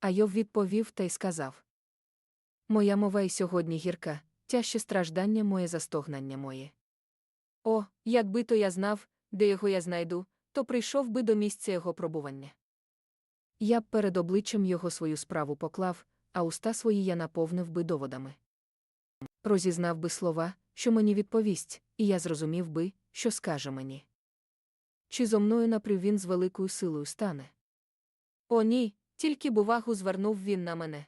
А Йов відповів та й сказав: Моя мова й сьогодні гірка, тяжче страждання моє застогнання моє. О, якби то я знав, де його я знайду, то прийшов би до місця його пробування. Я б перед обличчям його свою справу поклав, а уста свої я наповнив би доводами. Розізнав би слова, що мені відповість, і я зрозумів би, що скаже мені. Чи зо мною наприв він з великою силою стане? О, ні, тільки б увагу звернув він на мене.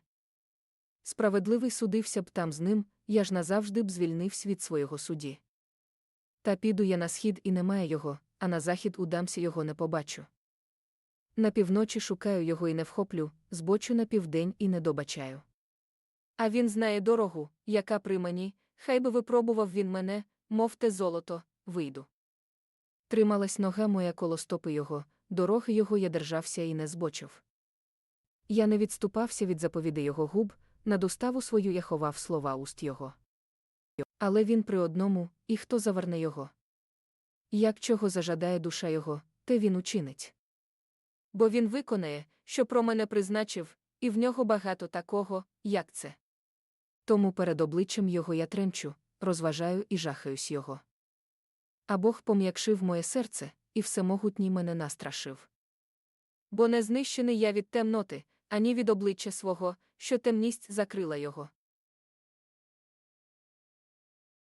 Справедливий судився б там з ним, я ж назавжди б звільнився від свого судді. Та піду я на схід і немає його, а на захід удамся його не побачу. На півночі шукаю його і не вхоплю, збочу на південь і не добачаю. А він знає дорогу, яка при мені, хай би випробував він мене, мов те золото, вийду. Трималась нога моя коло стопи його, дороги його я держався і не збочив. Я не відступався від заповіди його губ, над уставу свою я ховав слова уст його. Але він при одному, і хто заверне його. Як чого зажадає душа його, те він учинить. Бо він виконає, що про мене призначив, і в нього багато такого, як це. Тому перед обличчям його я тремчу, розважаю і жахаюсь його. А Бог пом'якшив моє серце, і всемогутній мене настрашив. Бо не знищений я від темноти, ані від обличчя свого, що темність закрила його.